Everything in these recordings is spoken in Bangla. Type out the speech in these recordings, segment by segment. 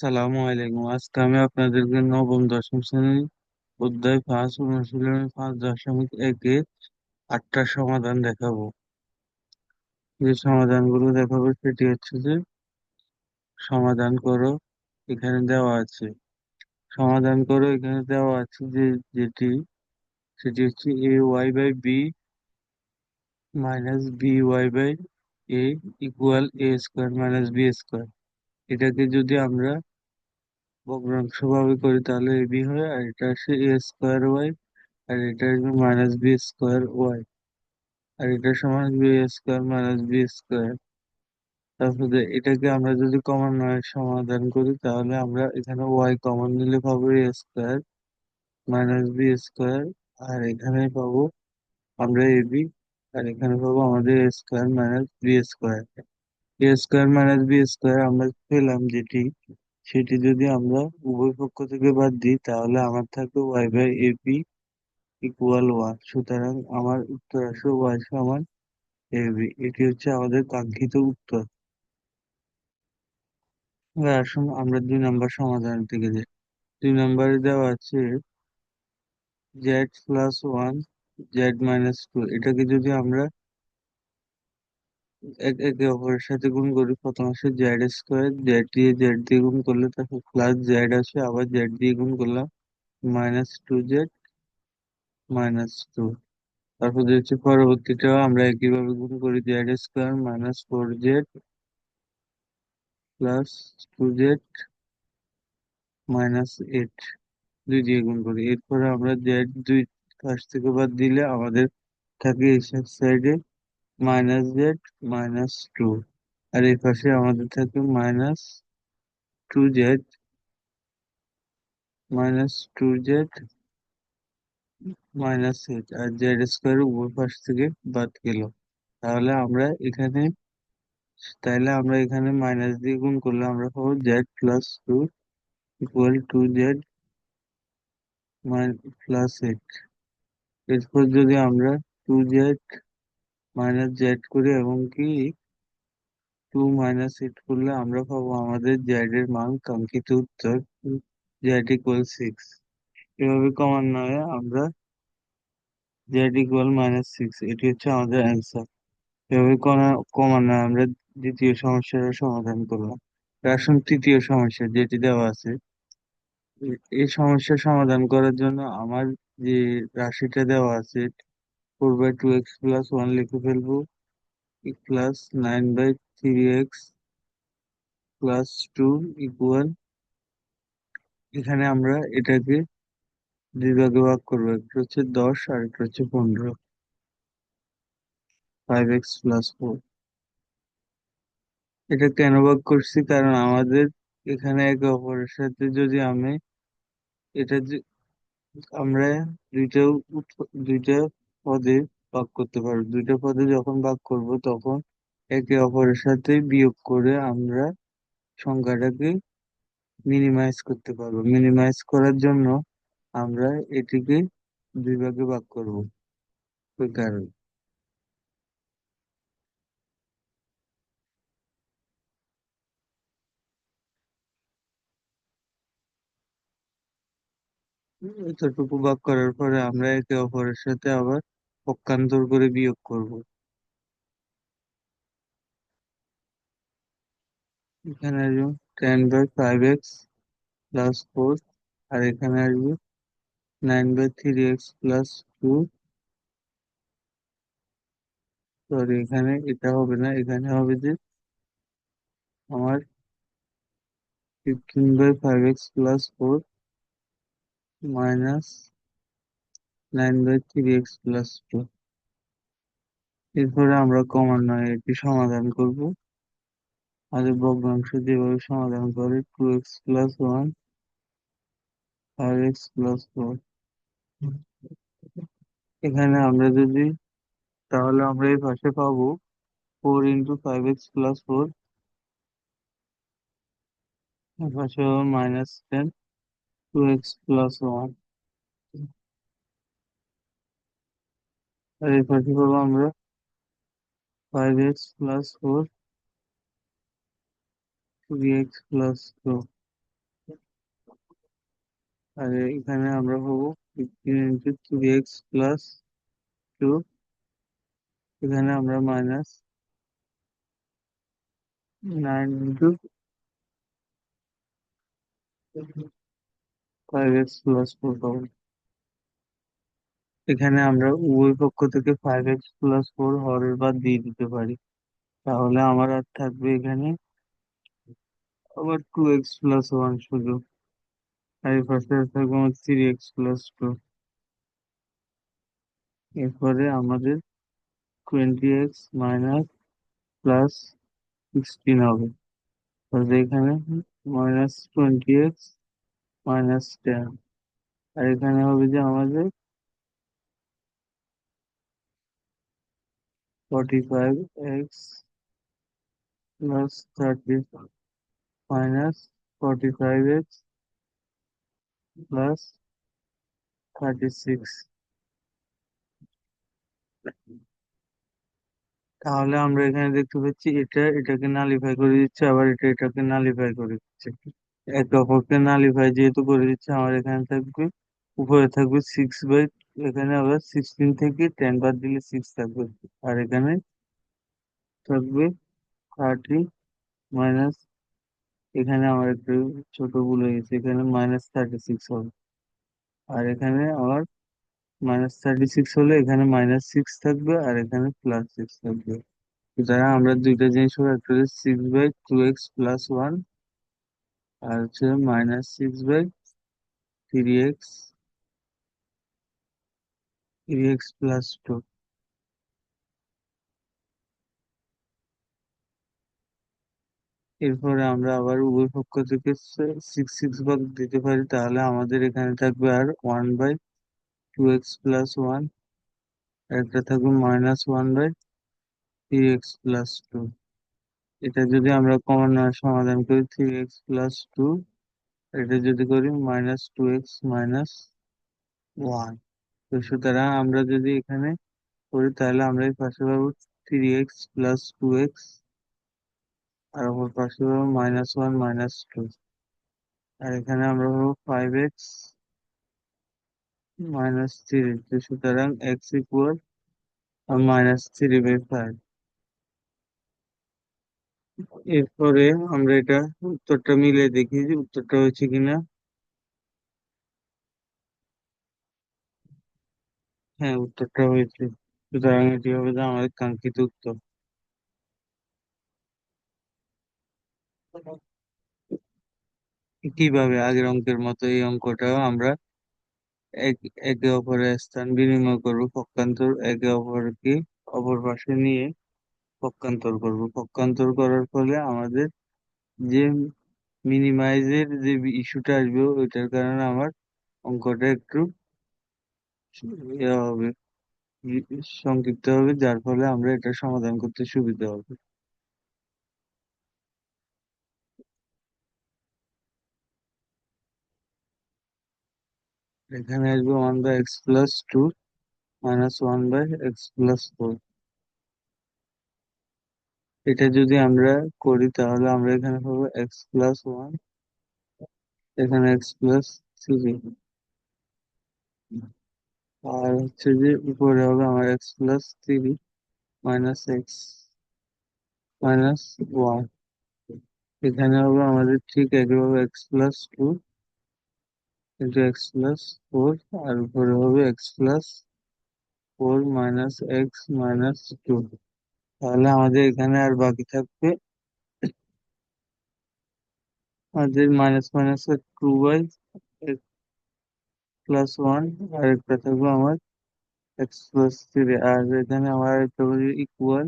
আসসালামু আলাইকুম। আজকে আমি আপনাদেরকে নবম, দশম শ্রেণির অধ্যায় পাঁচ অনুশীলনী পাঁচ দশমিক একে আটটা সমাধান দেখাবো। যে সমাধানগুলো দেখাবো সেটি হচ্ছে যে, সমাধান করো, এখানে দেওয়া আছে। সমাধান করো, এখানে দেওয়া আছে যে, যেটি, সেটি হচ্ছে A Y by B minus B Y by A equal A square minus B square. এটাকে যদি আমরা ভগ্নাংশ ভাবে করি, তাহলে এ বি হয় আর এটা আসে এ স্কোয়ার ওয়াই আর এটা আসবে মাইনাস বি স্কোয়ার ওয়াই আর এটা সমান B square minus B square তারপরে এটাকে আমরা যদি কমন সমাধান করি, তাহলে আমরা এখানে ওয়াই কমন নিলে পাবো A square minus B square আর এখানে পাবো আমরা এ বি আর এখানে পাবো আমাদের A square minus B square A square minus B square আমরা পেলাম যেটি সেটি যদি আমরা উভয় পক্ষ থেকে বাদ দিই, তাহলে আমার থাকবে Y by A P equal one সুতরাং আমার উত্তর আসবে ওয়াই সমান এ বি এটি হচ্ছে আমাদের কাঙ্ক্ষিত উত্তর। আসুন আমরা দুই নম্বর সমাধানের দিকে যাই। দুই নম্বরে দেওয়া আছে Z plus one Z minus two এটাকে যদি আমরা এক অপরের সাথে গুণ করি। প্রথম আসে জেড স্কোয়ার জেড দিয়ে জেড দিয়ে গুণ করলে তারপর প্লাস জেড আসে, আবার জেড দিয়ে গুণ করলাম minus two Z minus two তারপর হচ্ছে পরবর্তীটাও আমরা একইভাবে গুণ করি Z square minus four Z plus two Z minus eight দুই দিয়ে গুণ করি। এরপরে আমরা জেড দুই পাশ থেকে বাদ দিলে আমাদের থাকে এই সাইডে মাইনাস জেড মাইনাস টু আর এই পাশে আমাদের থাকে minus two Z minus two Z minus eight আর জেড স্কোয়ার উপর পাশ থেকে বাদ গেল। তাহলে আমরা এখানে, তাহলে আমরা এখানে মাইনাস দিয়ে গুণ করলে আমরা পাবো Z plus two equal two Z plus eight এরপর যদি আমরা টু জেড মাইনাস জেড করি এবং কি? টু মাইনাস এইট করলে আমরা পাবো আমাদের জেড এর মান কাঙ্ক্ষিত উত্তর জেড ইকুয়াল সিক্স এভাবে ক্রমান্বয়ে আমরা জেড ইকুয়াল মাইনাস সিক্স এটি হচ্ছে আমাদের অ্যান্সার এভাবে ক্রমান্বয়ে আমরা দ্বিতীয় সমস্যার সমাধান করলাম। আসুন তৃতীয় সমস্যা যেটি দেওয়া আছে এই সমস্যার সমাধান করার জন্য আমার যে রাশিটা দেওয়া আছে four by two X plus one লিখে ফেলব। Plus nine by three X plus two equal এখানে আমরা এটাকে দুই ভাগে ভাগ করব। একটা হচ্ছে দশ আর একটা হচ্ছে পনেরো। ফাইভ এক্স প্লাস ফোর এটা কেন ভাগ করছি? কারণ আমাদের এখানে একে অপরের সাথে যদি আমি এটা আমরা দুইটা দুইটা পদে ভাগ করতে পারব। দুইটা পদে যখন ভাগ করব তখন একে অপরের সাথে বিয়োগ করে আমরা সংখ্যাটাকে মিনিমাইজ করতে পারব। মিনিমাইজ করার জন্য আমরা এটিকে দুই ভাগে ভাগ করব। ওই কারণে। এতটুকু ভাগ করার পরে আমরা একে অপরের সাথে আবার পক্ষান্তর করে বিয়োগ করব। এখানে আসবে ten by five X plus four আর এখানে আসবে nine by three X plus two sorry এখানে এটা হবে না, এখানে হবে যে আমার fifteen by five X plus four minus nine by three X plus two এরপরে আমরা ক্রমান্বয়ে এটি সমাধান করব। আমাদের ভগ্নাংশ যেভাবে সমাধান করে two X plus one five X plus four এখানে আমরা যদি, তাহলে আমরা এই পাশে পাবো four into five X plus four এর পাশে minus ten two X plus one আর পাশে পাবো আমরা? Five X plus four three X plus two আর এখানে আমরা পাবো fifteen into three X plus two এখানে আমরা minus nine into five X plus four পাবো। এখানে আমরা উভয় পক্ষ থেকে ফাইভ এক্স প্লাস ফোর হরের বাদ দিয়ে দিতে পারি। তাহলে আমার আর থাকবে এখানে আবার টু এক্স প্লাস ওয়ান শুধু। আর এই পাশে থাকবে আমার থ্রি এক্স প্লাস টু এরপরে আমাদের twenty X minus plus sixteen হবে। তাহলে এখানে minus twenty X minus ten আর এখানে হবে যে আমাদের forty five X plus thirty minus forty five X plus thirty six তাহলে আমরা এখানে দেখতে পাচ্ছি এটা, এটাকে নালিফাই করে দিচ্ছে, আবার এটা, এটাকে নালিফাই করে দিচ্ছে। একে অপরকে নালিফাই যেহেতু করে দিচ্ছে, আমার এখানে থাকবে, উপরে থাকবে সিক্স বাই এখানে আবার সিক্সটিন থেকে টেন বাদ দিলে সিক্স থাকবে। আর এখানে থাকবে থার্টি মাইনাস এখানে আমার একটু ছোট ভুল হয়ে গেছে, এখানে মাইনাস থার্টি সিক্স হবে। আর এখানে আমার মাইনাস থার্টি সিক্স হলে এখানে মাইনাস সিক্স থাকবে আর এখানে প্লাস সিক্স থাকবে। সুতরাং আমরা দুইটা জিনিস হবে একটা হচ্ছে six by two X plus one আর হচ্ছে minus six by three X three X plus two এরপরে আমরা আবার উভয় পক্ষ থেকে সিক্স সিক্স ভাগ দিতে পারি, তাহলে আমাদের এখানে থাকবে আর one by two X plus one একটা থাকবে minus one by three X plus two এটা যদি আমরা কমন সমাধান করি থ্রি এক্স প্লাস টু এটা যদি করি minus two X minus one সুতরাং আমরা যদি এখানে করি, তাহলে আমরা এই পাশে পাবো three X plus two X আর ওপর পাশে পাবো মাইনাস ওয়ান মাইনাস টু আর এখানে আমরা পাবো ফাইভ এক্স মাইনাস থ্রি সুতরাং X equal minus three by five এরপরে আমরা এটা উত্তরটা মিলে দেখি যে উত্তরটা হয়েছে কিনা। হ্যাঁ উত্তরটা হয়েছে। সুতরাং এটি হবে যে আমাদের কাঙ্ক্ষিত উত্তর। কীভাবে আগের অঙ্কের মতো এই অঙ্কটাও আমরা এক অপরের স্থান বিনিময় করব, পক্ষান্তর একে অপরকে অপর পাশে নিয়ে পক্ষান্তর করব। পক্ষান্তর করার ফলে আমাদের যে মিনিমাইজের যে ইস্যুটা আসবে, ওইটার কারণে আমার অঙ্কটা একটু ইয়ে হবে। সংক্ষিপ্ত হবে, যার ফলে আমরা এটা সমাধান করতে সুবিধা হবে। এখানে আসবে one by X plus two minus one by X plus four এটা যদি আমরা করি, তাহলে আমরা এখানে পাবো এক্স প্লাস ওয়ান এখানে এক্স প্লাস থ্রি আর হচ্ছে যে উপরে হবে আমার X plus three minus X minus one এখানে হবে আমাদের ঠিক একইভাবে X plus two into X plus four আর উপরে হবে X plus four minus X minus two তাহলে আমাদের এখানে আর বাকি থাকবে আমাদের minus minus two by plus one আর একটা থাকবে আমার এক্স প্লাস থ্রি আর এখানে আমার একটা হবে equal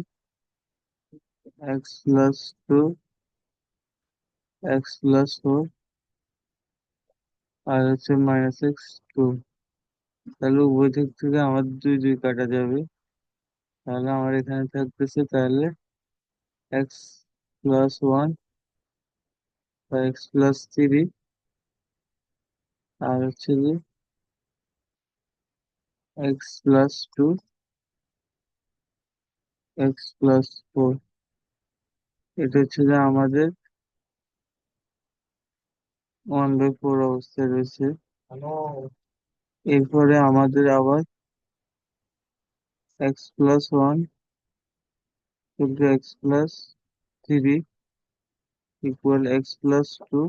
X plus two X plus four আর হচ্ছে মাইনাস এক্স টু তাহলে উভয় দিক থেকে আমার দুই দুই কাটা যাবে তাহলে আমার এখানে থাকতেছে তাহলে এক্স প্লাস ওয়ান বা এক্স প্লাস থ্রি আর হচ্ছে যে X plus two X plus four এটা হচ্ছে যে আমাদের ওয়ান বাই ফোর অবস্থায় রয়েছে। এরপরে আমাদের আবার x plus one into x plus three equal x plus two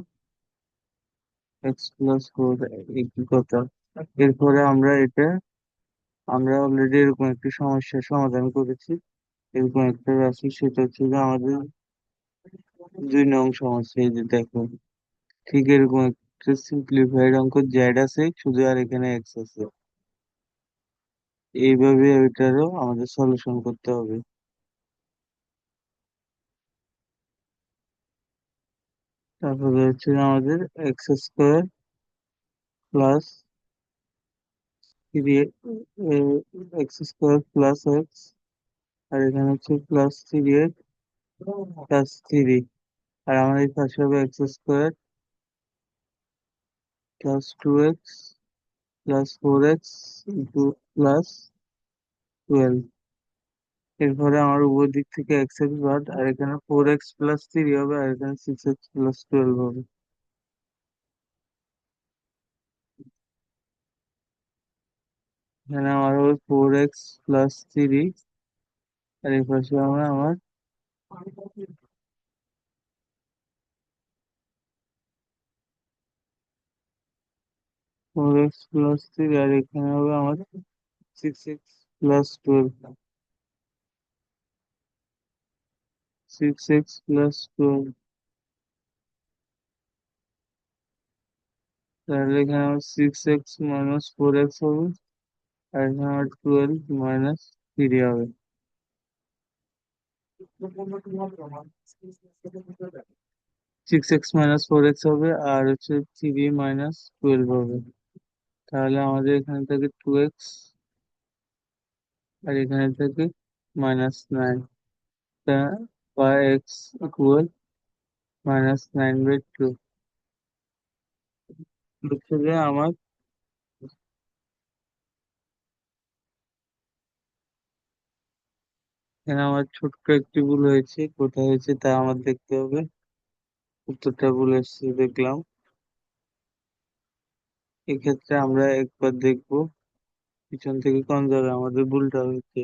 x plus four একই কথা এরপরে আমরা এটা আমরা অলরেডি এরকম একটি সমস্যার সমাধান করেছি। এরকম একটা রাশি সেটা হচ্ছে যে আমাদের দুই নং সমস্যা, এই যে দেখো। ঠিক এরকম একটা সিম্পলিফাইড অঙ্ক জেড আছে, শুধু আর এখানে এক্স আছে। এইভাবে ওইটারও আমাদের সলিউশন করতে হবে। তারপরে হচ্ছে আমাদের x square plus three x square plus x আর এখানে হচ্ছে plus three x plus three আর আমাদের পাশে হবে x square plus two x plus four x plus twelve এরপরে আমার উপর দিক থেকে এক্স এক্স বাদ আর এখানে ফোর এক্স প্লাস থ্রি হবে, আর এখানে সিক্স এক্স প্লাস টুয়েলভ হবে। এখানে আমার হবে ফোর এক্স প্লাস থ্রি আর এই পাশে হবে আমার ফোর এক্স প্লাস থ্রি আর এখানে হবে আমার six x plus twelve six x plus twelve তাহলে এখানে আমার six x minus four x হবে। আর এখানে আমার টুয়েলভ মাইনাস থ্রি হবে six x minus four x হবে আর হচ্ছে থ্রি মাইনাস টুয়েলভ হবে তাহলে আমাদের এখানে থাকে টু এক্স আর এখানে থাকে মাইনাস নাইন তা x equal minus nine by two হচ্ছে যে আমার এখানে আমার ছোট্ট একটি ভুল হয়েছে। কোথায় হয়েছে তা আমার দেখতে হবে। উত্তরটা ভুল এসেছে, দেখলাম। এক্ষেত্রে আমরা একবার দেখব পিছন থেকে কোন জায়গায় আমাদের ভুলটা হয়েছে।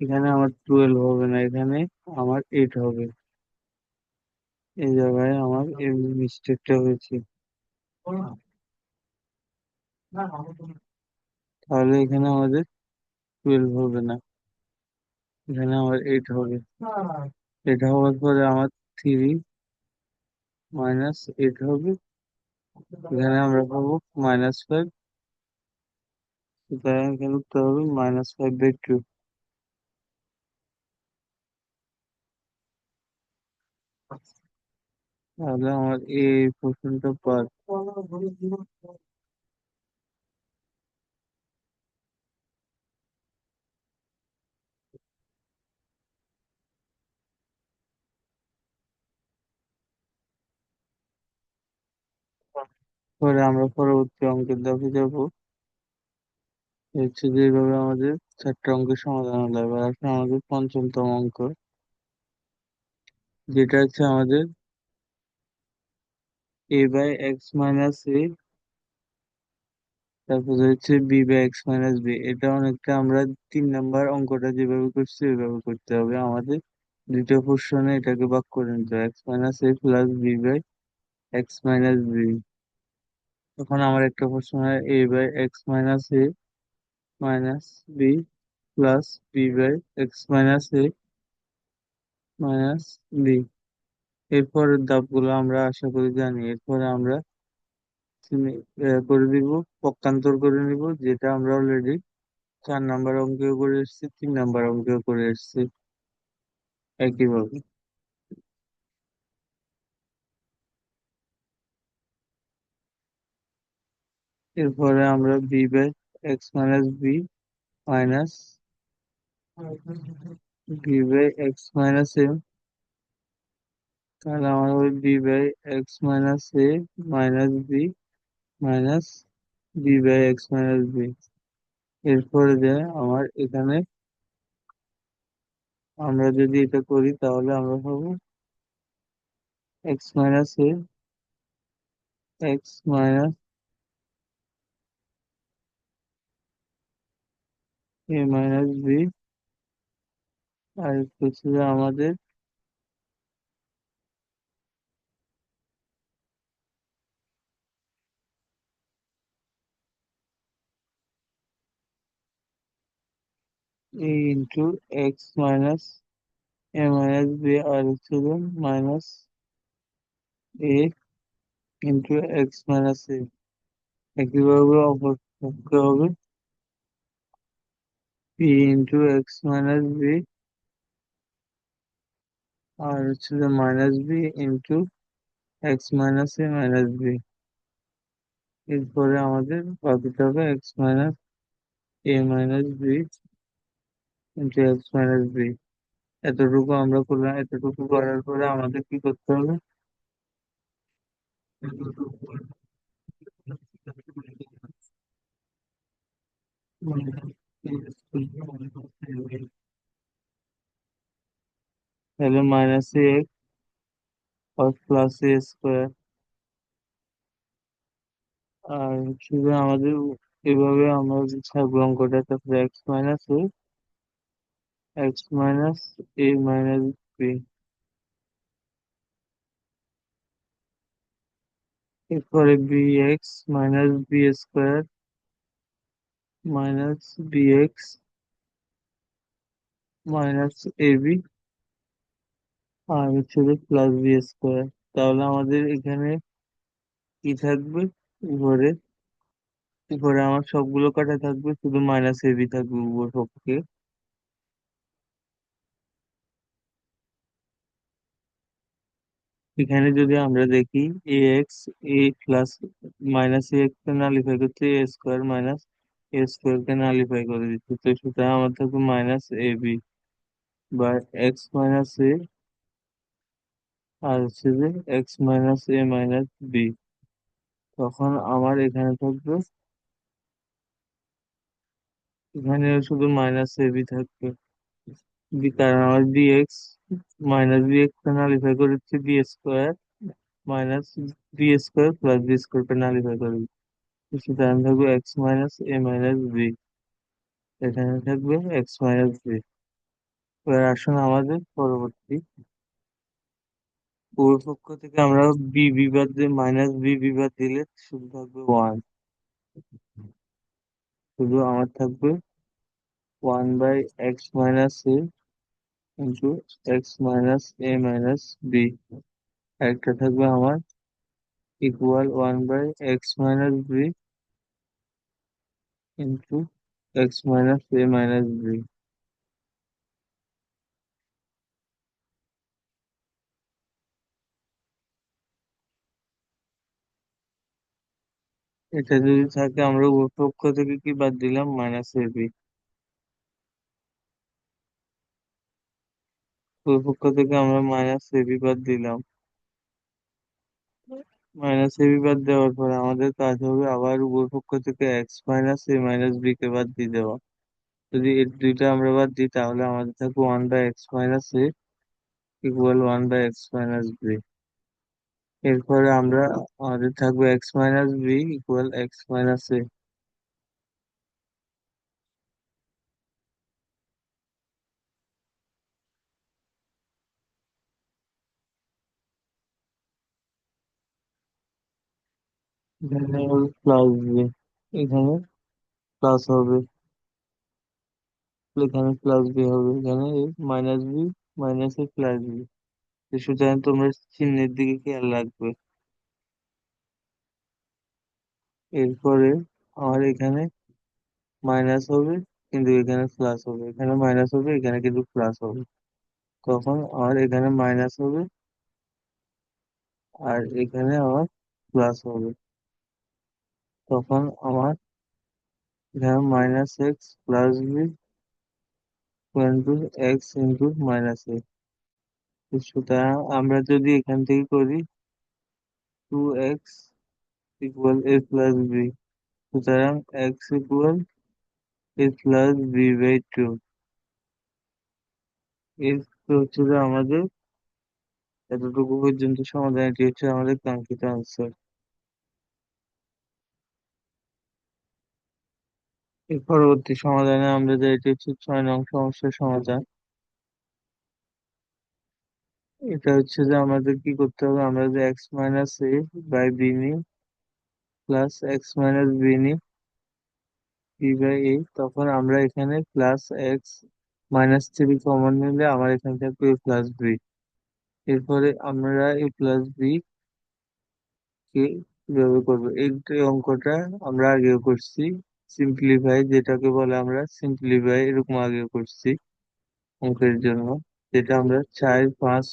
এখানে আমার টুয়েলভ হবে না, এখানে আমার এইট হবে। এই জায়গায় আমার মিস্টেকটা হয়েছে। তাহলে এখানে আমাদের টুয়েলভ হবে না। এখানে আমার এইট হবে। এটা হওয়ার পরে আমার থ্রি মাইনাস এইট হবে। এখানে আমরা পাবো মাইনাস ফাইভ সুতরাং এখানে উত্তর হবে মাইনাস ফাইভ বাই টু তাহলে আমার এই প্রশ্নটা পার। পরে আমরা পরবর্তী অঙ্কের ধাপে যাব। হচ্ছে যেভাবে আমাদের চারটে অঙ্কের সমাধান হলো। এবার আসলে আমাদের পঞ্চমতম অঙ্ক, যেটা হচ্ছে আমাদের a by x minus a তারপরে হচ্ছে b by x minus b এটা অনেকটা আমরা তিন নাম্বার অঙ্কটা যেভাবে করছি, ওইভাবে করতে হবে। আমাদের দ্বিতীয় পোর্শনে এটাকে ভাগ করে নিতে হবে। X minus a plus b by x minus b তখন আমার একটা প্রশ্ন হয় a by x minus a minus b plus b by x minus a minus b এরপরের ধাপগুলো আমরা আশা করি জানি। এরপরে আমরা করে দিব, পক্ষান্তর করে নিব, যেটা আমরা অলরেডি চার নাম্বার অঙ্কেও করে এসেছি, তিন নাম্বার অঙ্কেও করে এসেছি। একইভাবে। এরপরে আমরা b by x minus b minus b by x minus a তাহলে আমার হবে b by x minus a minus b minus b by x minus b এরপরে যে আমার এখানে আমরা যদি এটা করি, তাহলে আমরা পাবো x minus a x minus a minus b আর হচ্ছে যে আমাদের into x minus a minus b আর হচ্ছে minus a into x minus a একইভাবে অপর পক্ষে হবে। ইন্টু এক্স মাইনাস বি আর হচ্ছে যে minus b into x minus a minus b এরপরে আমাদের বাকিটা হবে x minus a minus b into x minus b এতটুকু আমরা করলাম, এতটুকু করার পরে আমাদের কি করতে হবে? তাহলে মাইনাস এক্স আর প্লাস এ স্কোয়ার আর শুধু আমাদের এভাবে আমরা ছাড়বো অঙ্কটা তারপরে x minus a x minus a minus b এরপরে b x minus b square minus b x minus a b আর হচ্ছে প্লাস বি স্কোয়ার তাহলে আমাদের এখানে কি থাকবে? উপরে উপরে আমার সবগুলো কাটা থাকবে, শুধু মাইনাস এ বি থাকবে উপর পক্ষে এখানে যদি আমরা দেখি a x a plus minus a x K nullify করতে a square minus a square K nullify করে দিচ্ছে। তো সুতরাং আমার থাকবে মাইনাস এ বি বা এক্স মাইনাস এ আর হচ্ছে যে x minus a minus b তখন আমার এখানে থাকবে, এখানে শুধু মাইনাস এ বি থাকবে। কারণ আমার b x minus b x কে নালিফাই করে দিচ্ছে b square minus b square plus b square কে নালিফাই করে দিচ্ছে সুতরাং থাকবে x minus a minus b এখানে থাকবে এক্স মাইনাস বি এবার আসুন আমাদের পরবর্তী। পক্ষ থেকে আমরা বি বিবাদ মাইনাস বি বিবাদ দিলে শুধু থাকবে ওয়ান শুধু আমার থাকবে one by x minus a into x minus a minus b একটা থাকবে আমার equal one by x minus b into x minus a minus b এটা যদি থাকে, আমরা উভয় পক্ষ থেকে কি বাদ দিলাম? মাইনাস এ বি উভয় পক্ষ থেকে আমরা মাইনাস এ বি বাদ দিলাম। মাইনাস এ বাদ দেওয়ার পরে আমাদের কাজ হবে আবার উভয় পক্ষ থেকে x minus a minus b কে বাদ দিয়ে দেওয়া। যদি এর দুইটা আমরা বাদ দিই, তাহলে আমাদের থাকবে one by x minus a equal one by x minus b এরপরে আমরা, আমাদের থাকবে x minus b equal x minus a এখানে প্লাস বি এখানে প্লাস হবে। এখানে প্লাস বি হবে, এখানে minus b minus a plus b সুতরাং তোমরা চিহ্নের দিকে খেয়াল রাখবে। এরপরে আমার এখানে মাইনাস হবে, কিন্তু এখানে প্লাস হবে। এখানে মাইনাস হবে, এখানে কিন্তু প্লাস হবে। তখন আমার এখানে মাইনাস হবে, আর এখানে আমার প্লাস হবে। তখন আমার এখানে minus x plus b into x into minus a সুতরাং আমরা যদি এখান থেকে করি two x equal a plus b সুতরাং x equal a plus b by two এর হচ্ছে আমাদের, এতটুকু পর্যন্ত সমাধান এটি হচ্ছে আমাদের কাঙ্ক্ষিত আনসার এর পরবর্তী সমাধানে আমরা যে এটি হচ্ছে ছয় নং সমস্যার সমাধান, এটা হচ্ছে যে আমাদের কি করতে হবে? আমরা যে x minus a by b নিই প্লাস এক্স মাইনাস বি নিই বি বাই এ তখন আমরা এখানে plus x minus three common নিলে আমার এখান থেকে এ প্লাস বি এরপরে আমরা এ প্লাস বি কে কীভাবে করব? এই অঙ্কটা আমরা আগেও করছি। সিম্পলিফাই যেটাকে বলে আমরা সিম্পলিফাই এরকম আগে করছি অঙ্কের জন্য। যেটা আমরা চার, পাঁচ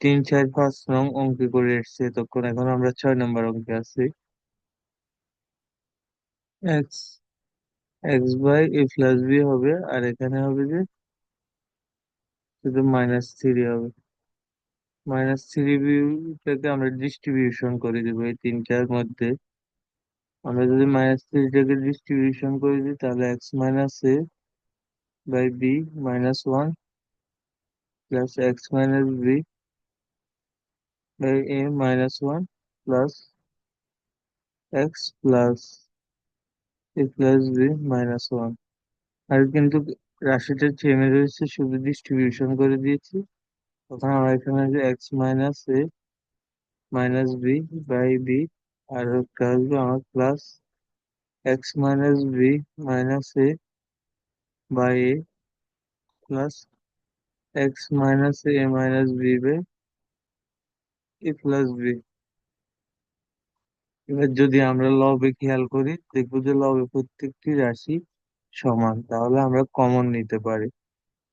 তিন, চার, পাঁচ, নং অঙ্কে করে এসেছি তখন এখন আমরা ছয় নম্বর অঙ্কে আছি। X x by a plus b হবে আর এখানে হবে যে শুধু মাইনাস থ্রি হবে। মাইনাস থ্রি বিটাকে আমরা ডিস্ট্রিবিউশন করে দেবো এই তিনটার মধ্যে। আমরা যদি মাইনাস থ্রিটাকে ডিস্ট্রিবিউশন করে দিই, তাহলে x minus a by b minus one plus x minus b by a minus one plus x plus a plus b minus one আর কিন্তু রাশিটা থেমে রয়েছে, শুধু ডিস্ট্রিবিউশন করে দিয়েছি। তখন আমরা এখানে x minus a minus b by b আর আসবে আমার plus x minus b minus a by a plus x minus a minus b by a plus b এবার যদি আমরা লবে খেয়াল করি, দেখব যে লবে প্রত্যেকটি রাশি সমান, তাহলে আমরা কমন নিতে পারি।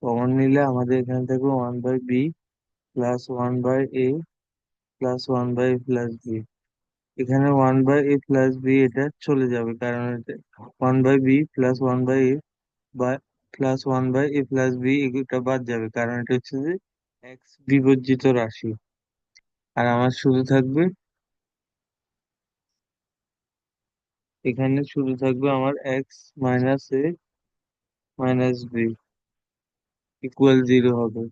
কমন নিলে আমাদের এখানে থাকবে one by b plus one by a plus one by plus b এখানে one by a plus b এটা চলে যাবে। কারণ one by b plus one by a বা plus one by a plus b এটা বাদ যাবে। কারণ এটা হচ্ছে যে এক্স বিবর্জিত রাশি। আর আমার শুধু থাকবে এখানে শুধু থাকবে আমার x minus a minus b equal zero হবে।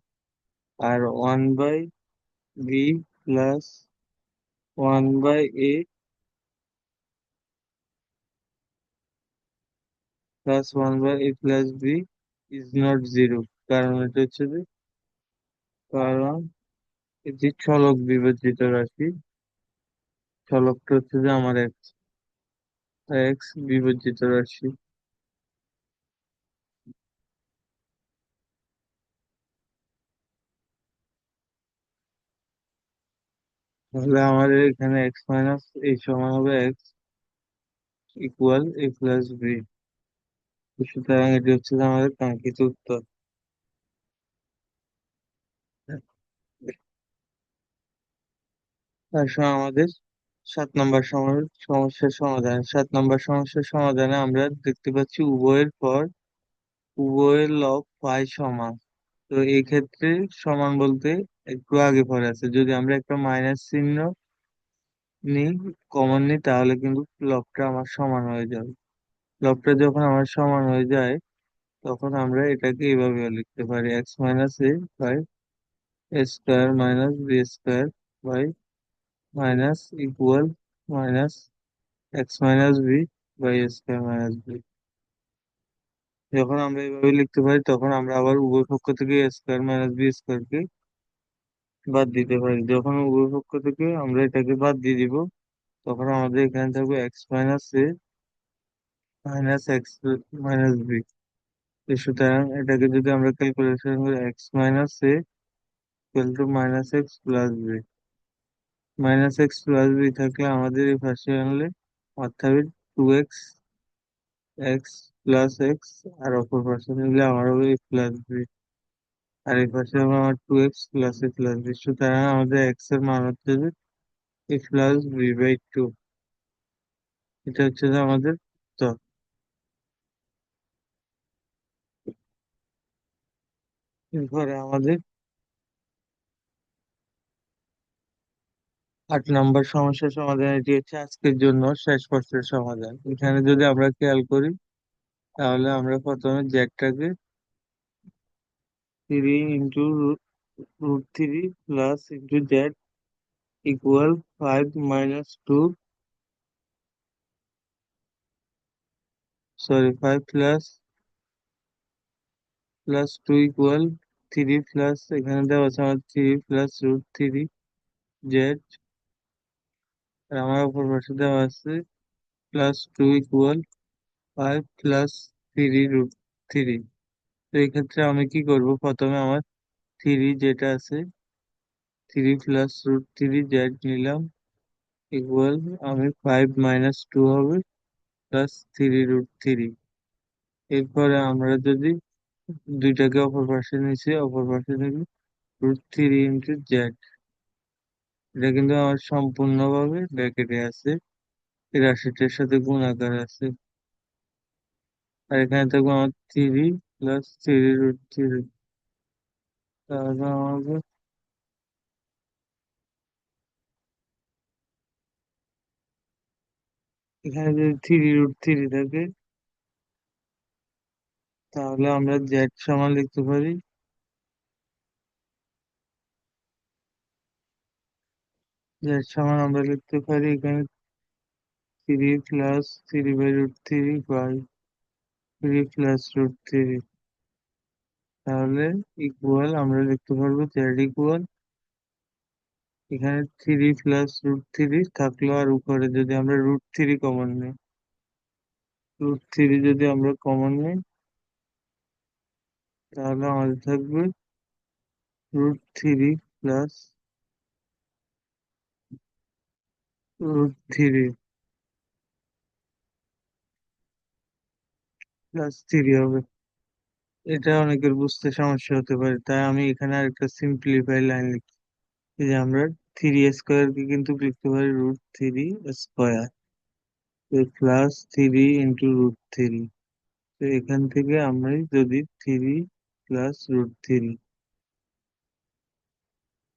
আর one by b plus one by a plus one by a plus b is not zero কারণ এটা হচ্ছে যে, কারণ এটি চলক বিভাজিত রাশি চলকটা হচ্ছে যে আমার এক্স এক্স বিভাজিত রাশি। তাহলে আমাদের এখানে এক্স মাইনাস এই সমান হবে x equal a plus b সুতরাং এটি হচ্ছে আমাদের কাঙ্ক্ষিত উত্তর। তারপর আমাদের সাত নম্বর সম- সমস্যার সমাধান। সাত নম্বর সমস্যার সমাধানে আমরা দেখতে পাচ্ছি উভয়ের পর উভয়ের লব পাই সমান। তো এই ক্ষেত্রে সমান বলতে একটু আগে পরে আছে। যদি আমরা একটা মাইনাস চিহ্ন নিই কমন নিই, তাহলে কিন্তু লবটা আমার সমান হয়ে যাবে। লবটা যখন আমার সমান হয়ে যায়, তখন আমরা এটাকে এইভাবে লিখতে পারি। X minus a by square minus b square by minus equal minus x minus b by square minus b যখন আমরা এইভাবে লিখতে পারি, তখন আমরা আবার উভয় পক্ষ থেকে স্কোয়ার মাইনাস বি স্কোয়ারকে বাদ দিতে পারি। যখন উভয় পক্ষ থেকে আমরা এটাকে বাদ দিয়ে দিব, তখন আমাদের এখানে থাকবে x minus a minus x minus b সুতরাং এটাকে যদি আমরা ক্যালকুলেশন করি x minus a equal to minus x plus b minus x plus b থাকলে আমাদের এই পাশে আনলে অর্থাৎ two x x plus x আর অপর পাশে নিলে আমার হবে প্লাস বি আর এই পাশে আমার two x plus a plus b সুতরাং আমাদের এক্সের মান হচ্ছে যে a plus b by two এটা হচ্ছে যে আমাদের উত্তর এরপরে আমাদের আট নম্বর সমস্যার সমাধান এটি হচ্ছে আজকের জন্য শেষ প্রশ্নের সমাধান। এখানে যদি আমরা খেয়াল করি, তাহলে আমরা প্রথমে জ্যাকটাকে three into root three plus into z equal five minus two sorry five plus plus two equal three plus এখানে দেওয়া আছে আমার three plus root three z আর আমার অপর পাশে দেওয়া আছে plus two equal five plus three root three তো এক্ষেত্রে আমি কি করব? প্রথমে আমার থ্রি যেটা আছে, three plus root three z নিলাম ইকুয়াল আমি ফাইভ মাইনাস টু হবে প্লাস থ্রি রুট থ্রি এরপরে আমরা যদি দুইটাকে অপর পাশে নিচ্ছি অপর পাশে নেব রুট থ্রি ইন্টু জেড এটা কিন্তু আমার সম্পূর্ণভাবে ব্র্যাকেটে আছে রাশিটার সাথে গুণাকার আছে। আর এখানে থাকবে আমার three plus three root three তাহলে আমাকে এখানে যদি থ্রি রুট থ্রি থাকে। তাহলে আমরা জেড সমান লিখতে পারি। জেড সমান আমরা লিখতে পারি এখানে three plus three by root three by three plus root three তাহলে ইকুয়াল আমরা লিখতে পারব জেড ইকুয়াল এখানে থ্রি প্লাস রুট থ্রি থাকল আর উপরে যদি আমরা রুট থ্রি কমন নিই। রুট থ্রি যদি আমরা কমন নিই, তাহলে আমাদের থাকবে root three plus root three plus three হবে। এটা অনেকের বুঝতে সমস্যা হতে পারে। তাই আমি এখানে আরেকটা সিম্পলিফাই লাইন লিখি। এই যে আমরা থ্রি স্কোয়ারকে কিন্তু লিখতে পারি root three square plus three into root three তো এখান থেকে আমরা যদি থ্রি প্লাস রুট থ্রি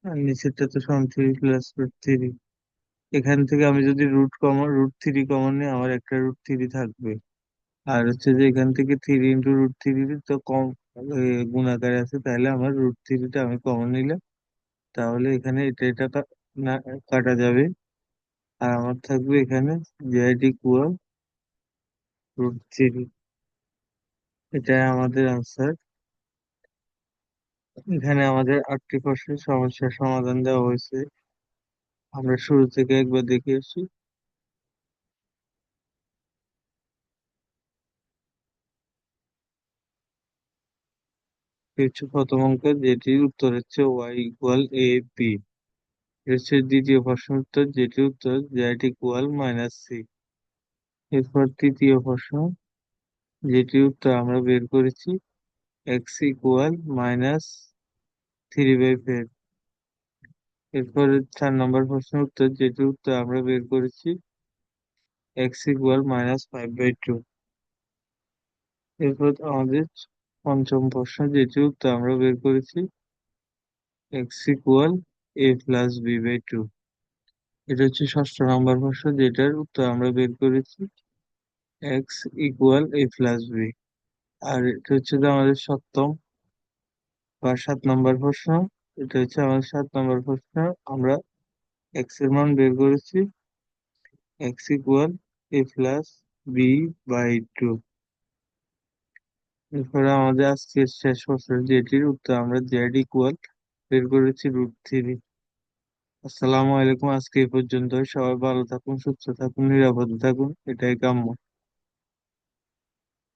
আর নিচেরটা তো সমান থ্রি প্লাস রুট থ্রি এখান থেকে আমি যদি root common root three common নিই, আমার একটা রুট থ্রি থাকবে। আর হচ্ছে যে এখান থেকে থ্রি ইন্টু রুট থ্রি তো কম গুণাকারে আছে, তাহলে আমার রুট থ্রিটা আমি কমন নিলাম। তাহলে এখানে এটা এটা না, কাটা যাবে। আর আমার থাকবে এখানে জেড ইকুয়াল রুট থ্রি এটাই আমাদের আনসার এখানে আমাদের আটটি প্রশ্নের সমস্যার সমাধান দেওয়া হয়েছে। আমরা শুরু থেকে একবার দেখে এসেছি হচ্ছে প্রথম অঙ্ক যেটির উত্তর হচ্ছে ওয়াই ইকুয়াল এ পি হচ্ছে দ্বিতীয় প্রশ্ন উত্তর, যেটির উত্তর জেড ইকুয়াল মাইনাস সি এরপর তৃতীয় প্রশ্ন, যেটির উত্তর আমরা বের করেছি x equal minus three by five এরপর চার নম্বর প্রশ্নের উত্তর, যেটির উত্তর আমরা বের করেছি x equal minus five by two এরপর আমাদের পঞ্চম প্রশ্ন যেটির উত্তর আমরা বের করেছি। X equal a plus b by two এটা হচ্ছে ষষ্ঠ নম্বর প্রশ্ন, যেটার উত্তর আমরা বের করেছি। X equal a plus b আর এটা হচ্ছে আমাদের সপ্তম বা সাত নম্বর প্রশ্ন। এটা হচ্ছে আমাদের সাত নম্বর প্রশ্ন। আমরা এক্সের মান বের করেছি। X equal a plus b by two এরপরে আমাদের আজকের শেষ প্রশ্ন, যেটির উত্তর আমরা জেড ইকুয়াল বের করেছি রুট থ্রি আসসালামু আলাইকুম, আজকে এই পর্যন্ত সবাই ভালো থাকুন, সুস্থ থাকুন, নিরাপদে থাকুন। এটাই কাম্য।